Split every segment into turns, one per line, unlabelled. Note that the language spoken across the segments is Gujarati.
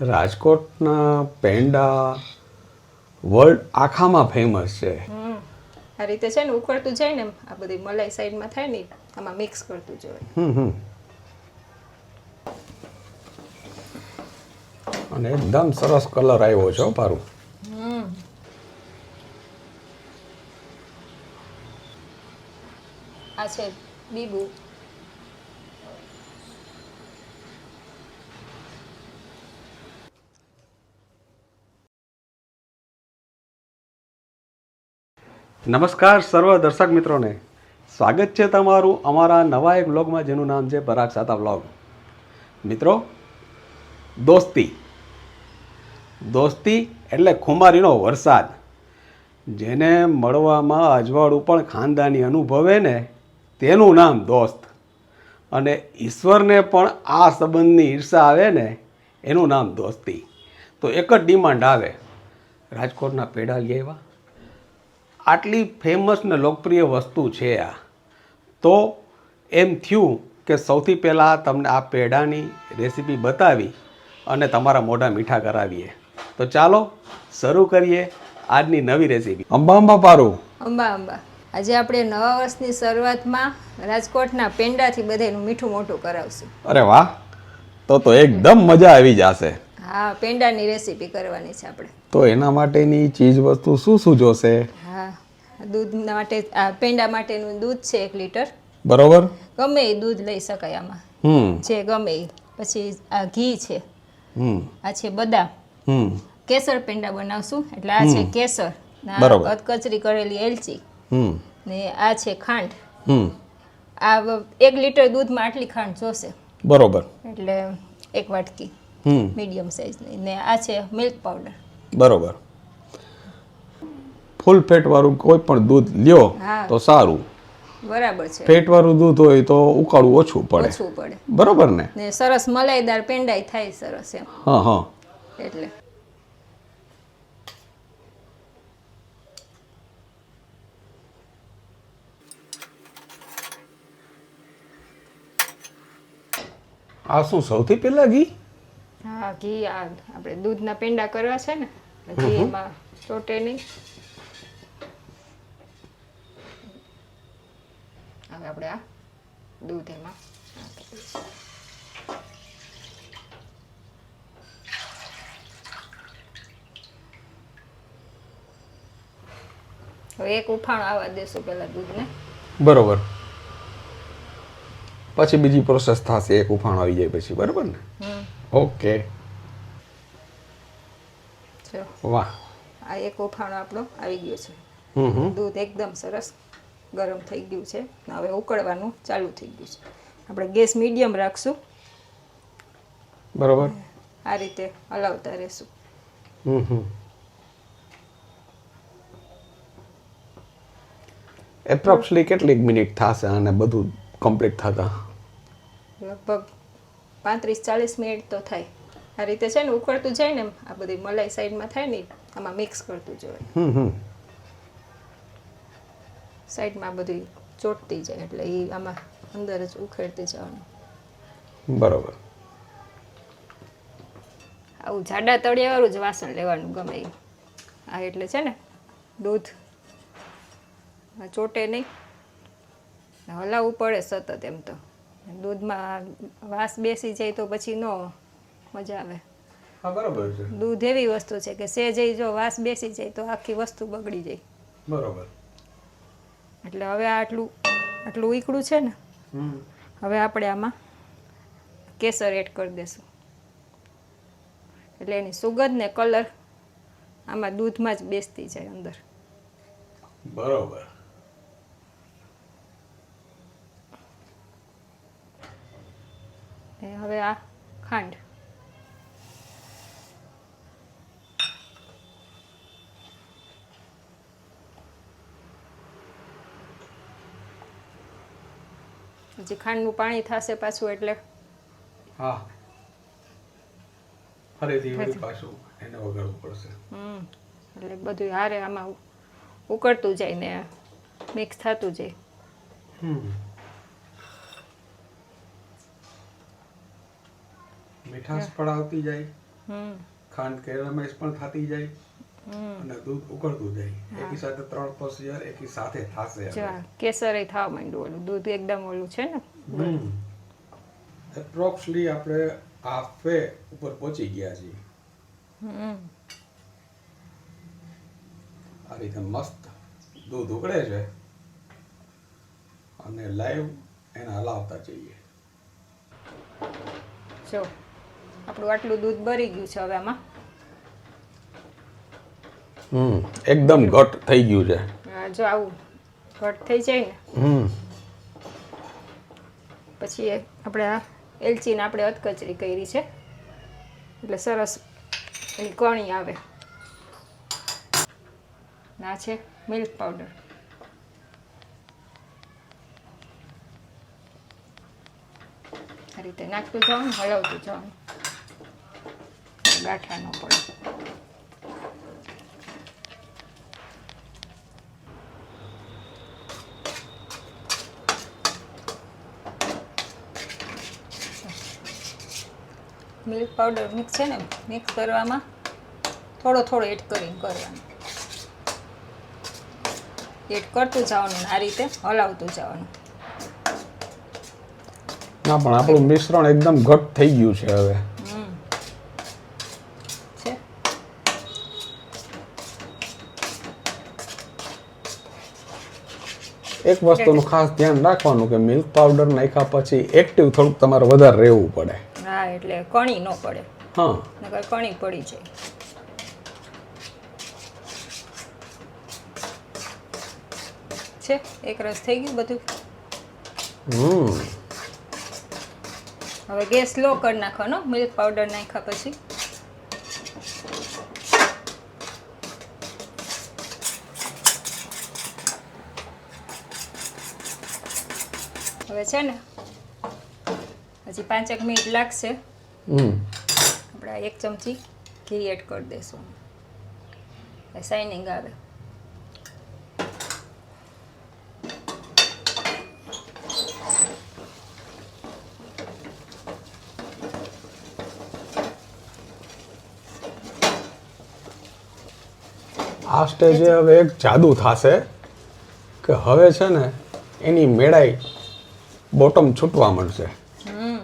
રાજકોટના પેંડા વર્લ્ડ આખામાં ફેમસ છે.
આ રીતે છે ને ઉકળતું જાય ને આ બધી મલાઈ સાઈડમાં થાય ને આમાં મિક્સ કરતું જોઈએ
હમ હમ. અને એકદમ સરસ કલર આવ્યો છે પારું.
આ છે બીબુ.
નમસ્કાર સર્વ દર્શક મિત્રોને. સ્વાગત છે તમારું અમારા નવા એક બ્લોગમાં જેનું નામ છે પરાગ સાતા બ્લોગ મિત્રો, દોસ્તી. દોસ્તી એટલે ખુમારીનો વરસાદ. જેને મળવામાં અજવાળું પણ ખાનદાની અનુભવે ને તેનું નામ દોસ્ત. અને ઈશ્વરને પણ આ સંબંધની ઈર્ષા આવે ને એનું નામ દોસ્તી. તો એક જ ડિમાન્ડ આવે. રાજકોટના લઈ આવ્યા. આટલી ફેમસ ને લોકપ્રિય વસ્તુ છે આ. તો એમ થયું કે સૌથી પહેલાં તમને આ પેડાની રેસીપી બતાવી અને તમારા મોઢા મીઠા કરાવીએ. તો ચાલો શરૂ કરીએ આજની નવી રેસીપી અંબા અંબા પારું.
અંબા અંબા. આજે આપણે નવા વર્ષની શરૂઆતમાં રાજકોટના પેંડાથી બધાનું મીઠું મોટું કરાવશું.
અરે વાહ. તો તો એકદમ મજા આવી જશે.
હા પેંડાની રેસીપી કરવાની છે આપણે.
તો એના માટેની ચીજ વસ્તુ શું શું જોશે?
હા દૂધ માટે આ પેંડા માટેનું દૂધ છે એક લીટર.
બરોબર?
ગમે એ દૂધ લઈ શકાય આમાં. જે ગમે એ. પછી આ ઘી છે.
હમ.
આ છે બદામ.
હમ.
કેસર પેંડા બનાવશું. એટલે આ છે કેસર. અધકચરી કરેલી એલચી. ને આ છે ખાંડ.
હમ.
આ એક લીટર દૂધમાં આટલી ખાંડ જોશે.
બરોબર.
એટલે એક વાટકી. મીડિયમ સાઇઝની ને આ છે મિલ્ક પાવડર.
બરોબર. ફૂલ ફેટ વાળું કોઈ પણ દૂધ લ્યો
હા.
તો સારું.
બરાબર છે.
ફેટ વાળું દૂધ હોય તો ઉકાળવું ઓછું પડે.
ઓછું પડે.
બરોબર ને?
ને સરસ મલાઈદાર પેંડાઈ થાય સરસ એમ.
હા હા.
એટલે.
આ શું સૌથી પહેલા ઘી?
હા ઘી આ આપણે દૂધના પેંડા કરવા છે ને ઘી એમાં ચોટે નહીં. હવે આપણે આ દૂધ એમાં હવે એક ઉફાણ આવવા દેશું પેલા દૂધને.
બરોબર. પછી બીજી પ્રોસેસ થશે એક ઉફાણ આવી જાય પછી. બરોબર ને? ઓકે. વાહ.
આ એક ઓફાણો આપણો આવી ગયો છે. દૂધ એકદમ સરસ ગરમ થઈ ગયું છે. હવે ઉકળવાનું ચાલુ થઈ ગયું છે. આપણે ગેસ મીડિયમ રાખશું.
બરોબર.
આ રીતે હલાવતા રહેશું.
એપ્રોક્સલી કેટલીક મિનિટ થશે અને બધું કમ્પ્લીટ થતા?
લગભગ પાંત્રીસ ચાલીસ મિનિટ તો થાય. આ રીતે છે ને ઉકળતું જાય ને એમ આ બધી મલાઈ સાઈડમાં થાય ને આમાં મિક્સ કરતું
જવાય
સાઈડમાં બધી ચોટતી જાય એટલે એ આમાં અંદર જ ઉખેડતી જવાનું.
બરોબર.
આવું જાડા તળિયાવાળું જ વાસણ લેવાનું ગમે આ એટલે છે ને દૂધ. આ ચોટે નહીં. હલાવવું પડે સતત એમ તો. દૂધમાં વાસ બેસી જાય તો પછી નો મજા આવે.
હા બરોબર છે.
દૂધ એવી વસ્તુ છે કે સેજે જો વાસ બેસી જાય તો આખી વસ્તુ બગડી જાય.
બરોબર.
એટલે હવે આટલું આટલું ઈકડું છે ને? હવે આપણે આમાં કેસર એડ કરી દેશું. એટલે એની સુગંધ ને કલર આમાં દૂધમાં જ બેસતી જાય અંદર.
બરોબર.
ને હવે આ ખાંડ. પછી ખાંડનું પાણી થશે પાછું એટલે
હા. ફરીથી વળી પાછું એને વગાડવું પડશે.
હમ. એટલે બધું હારે આમાં ઉકળતું જાય ને મિક્સ થતું જાય.
હમ. મીઠાશ પણ આવતી જાય. ખાંડ કેરામાઇઝ પણ થતી જાય. અને દૂધ ઉકળતું જાય. એકી સાથે ત્રણ પ્રોસીજર એકી સાથે થશે
કેસર થવા માંડ્યું ઓલું. દૂધ એકદમ ઓલું છે ને?
એપ્રોક્સલી આપણે હાફે ઉપર પહોંચી ગયા છીએ. આ રીતે મસ્ત દૂધ ઉકળે છે. અને લાઈવ એને હલાવતા જઈએ.
જો. આપણું આટલું દૂધ ભરી ગયું છે હવે આમાં.
હમ એકદમ ઘટ થઈ ગયું છે.
આ જો આવું ઘટ થઈ જાય. ને
હમ.
પછી આપણે આ એલચીને આપણે અધકચરી કરી છે. એટલે સરસ એ કણી આવે. ના છે મિલ્ક પાવડર આ રીતે નાખતું જવાનું હલાવતું જવાનું. ગાંઠા ન પડે મિલ્ક પાવડર મિક્સ છે ને મિક્સ કરવામાં થોડો થોડો એડ કરીને કરવાનું. એડ કરતું જવાનું આ રીતે હલાવતું જવાનું.
ના પણ આપણું મિશ્રણ એકદમ ઘટ થઈ ગયું છે હવે
હમ છે
એક વસ્તુનું ખાસ ધ્યાન રાખવાનું કે મિલ્ક પાવડર નાખ્યા પછી એક્ટિવ થોડુંક તમારે વધારે રહેવું પડે.
હા એટલે કણી ન પડે.
હા.
નકર કણી પડી જાય. છે? એક રસ થઈ ગયું બધું?
હમ.
હવે ગેસ લો કરી નાખવાનો મિલ્ક પાવડર નાખ્યા પછી. હવે છે ને હજી પાંચેક મિનિટ લાગશે. આપણે એક ચમચી ઘી એડ કરી દઈશું. શાઇનિંગ આવે.
આ સ્ટેજે હવે એક જાદુ થશે કે હવે છે ને એની મેળાઈ બોટમ છૂટવા મળશે.
હમ.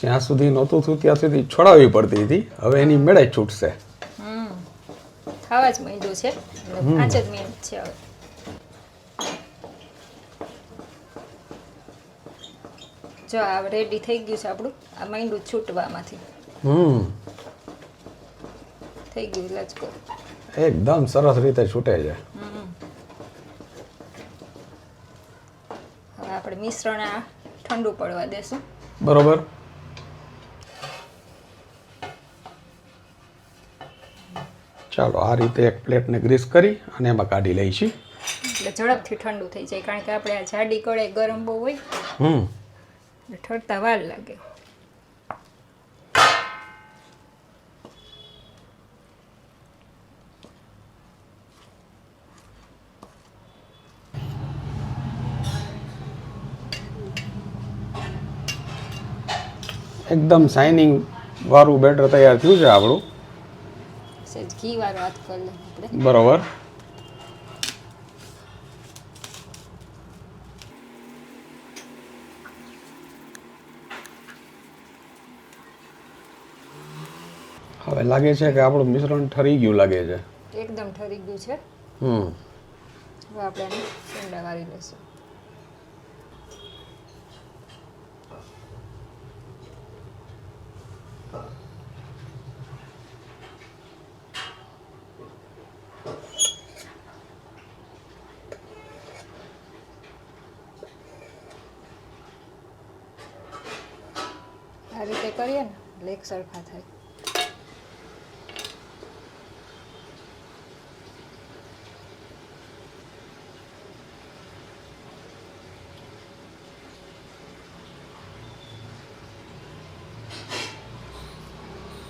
જ્યાં સુધી નહોતું થયું ત્યાં સુધી છોડાવવી પડતી હતી. હવે એની મેળે છૂટશે.
હમ. ખાવા જ માંડ્યું છે. એટલે પાંચ જ મિનિટ છે હવે. જો આ રેડી થઈ ગયું છે આપણું. આ માંડું છૂટવામાંથી.
હમ.
થઈ ગયું લચકો
એકદમ સરસ રીતે છૂટે છે.
હવે આપણે મિશ્રણ આ ઠંડુ પડવા દેશું.
બરોબર. ચાલો આ રીતે એક પ્લેટને ગ્રીસ કરી અને એમાં કાઢી લઈશી.
એટલે ઝડપથી ઠંડુ થઈ જાય કારણ કે આપણે આ જાડી કળે ગરમ બહુ હોય.
હમ.
ઠરતા વાર લાગે.
એકદમ શાઇનિંગ વાળું બેટર તૈયાર થયું છે આપણું. બરોબર. હવે લાગે છે કે આપણું મિશ્રણ ઠરી ગયું લાગે છે.
એકદમ ઠરી ગયું છે.
હમ.
હવે આપણે એને વાળી આ રીતે કરીએ ને એટલે એક સરખા થાય.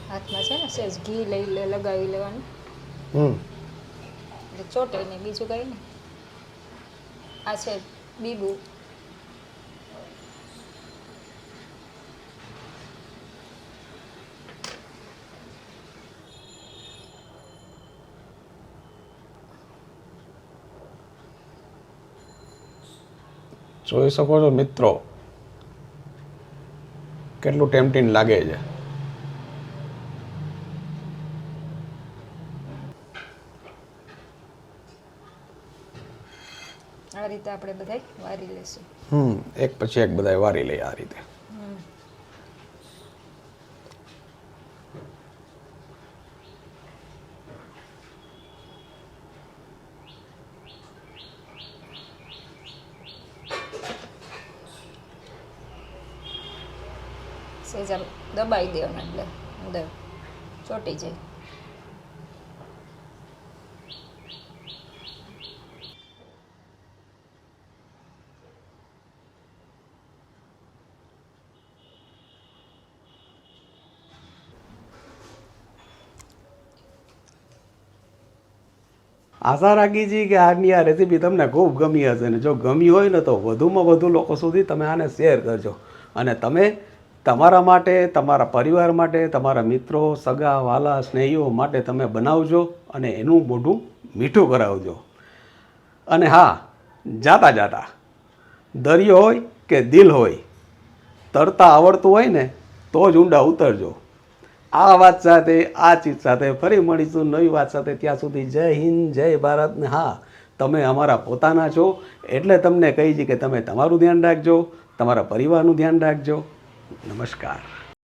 હાથમાં છે ને સેજ ઘી લઈ લગાવી લેવાનું.
હમ.
એટલે ચોટે ને બીજું કઈ ને આ છે બીબુ.
જોઈ શકો છો મિત્રો કેટલું ટેમ્પટિંગ લાગે છે.
આ રીતે આપણે બધાય વારી લેશું.
હમ એક પછી એક બધાય વારી લઈએ આ રીતે.
સહેજ આમ દબાઈ દેવાનું એટલે અંદર ચોટી જાય.
આશા રાખી છીએ કે આજની આ રેસીપી તમને ખૂબ ગમી હશે ને જો ગમી હોય ને તો વધુમાં વધુ લોકો સુધી તમે આને શેર કરજો. અને તમે તમારા માટે, તમારા પરિવાર માટે, તમારા મિત્રો, સગા, વાલા, સ્નેહીઓ માટે તમે બનાવજો અને એનું મોઢું મીઠું કરાવજો. અને હા, જાતા જાતા. દરિયો હોય કે દિલ હોય, તરતા આવડતું હોય ને, તો જ ઊંડા ઉતરજો. આ વાત સાથે, આ ચીજ સાથે ફરી મળીશું નવી વાત સાથે. ત્યાં સુધી જય હિન્દ, જય ભારત. ને હા, તમે અમારા પોતાના છો. એટલે તમને કહી છે કે તમે તમારું ધ્યાન રાખજો, તમારા પરિવારનું ધ્યાન રાખજો. નમસ્કાર